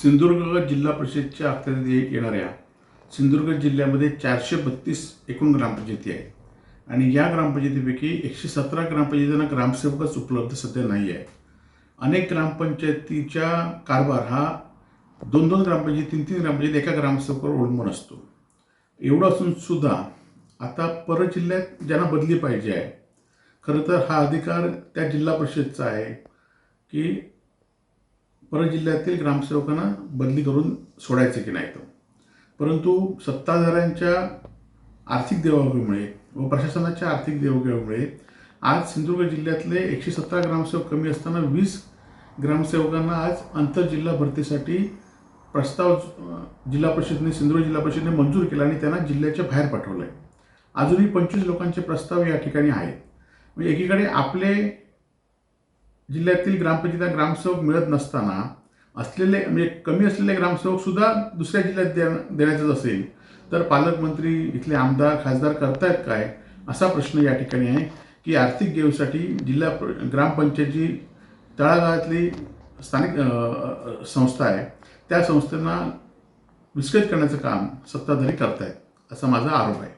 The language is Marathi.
सिंधुदुर्ग जिल्हा परिषदच्या अखत्यारीत येणाऱ्या सिंधुदुर्ग जिल्ह्यामध्ये चारशे बत्तीस एकूण ग्रामपंचायती आहेत. आणि या ग्रामपंचायतीपैकी एकशे सतरा ग्रामपंचायतींना ग्रामसेवकच उपलब्ध सध्या नाही आहे अनेक ग्रामपंचायतीचा कारभार हा दोन दोन ग्रामपंचायत तीन तीन ग्रामपंचायत एका ग्रामसेवकावर अवलंबून असतो. एवढं असून सुद्धा आता परजिल्ह्यात ज्यांना बदली पाहिजे आहे खरं तर हा अधिकार त्या जिल्हा परिषदचा आहे की परजिल्ह्यातील ग्रामसेवकांना बदली करून सोडायचं की नाही तो? परंतु सत्ताधाऱ्यांच्या आर्थिक देवाघेमुळे व प्रशासनाच्या आर्थिक देवाघेमुळे आज सिंधुदुर्ग जिल्ह्यातले एकशे सतरा ग्रामसेवक कमी असताना वीस ग्रामसेवकांना आज आंतरजिल्हा भरतीसाठी प्रस्ताव जिल्हा परिषदेने सिंधुदुर्ग जिल्हा परिषदेने मंजूर केला आणि त्यांना जिल्ह्याच्या बाहेर पाठवलं आहे अजूनही पंचवीस लोकांचे प्रस्ताव या ठिकाणी आहेत. म्हणजे एकीकडे आपले जिल्ह्यातील ग्रामपंचायतीला ग्रामसेवक मिळत नसताना असलेले म्हणजे कमी असलेले ग्रामसेवकसुद्धा दुसऱ्या जिल्ह्यात द्या देण्याचंच असेल. तर पालकमंत्री इथले आमदार खासदार करतायत काय? असा प्रश्न या ठिकाणी आहे की आर्थिक गेवसाठी जिल्हा प- ग्रामपंचायतची तळागाळातली स्थानिक संस्था आहे. त्या संस्थांना विस्कळीत करण्याचं काम सत्ताधारी करतायत असा माझा आरोप आहे.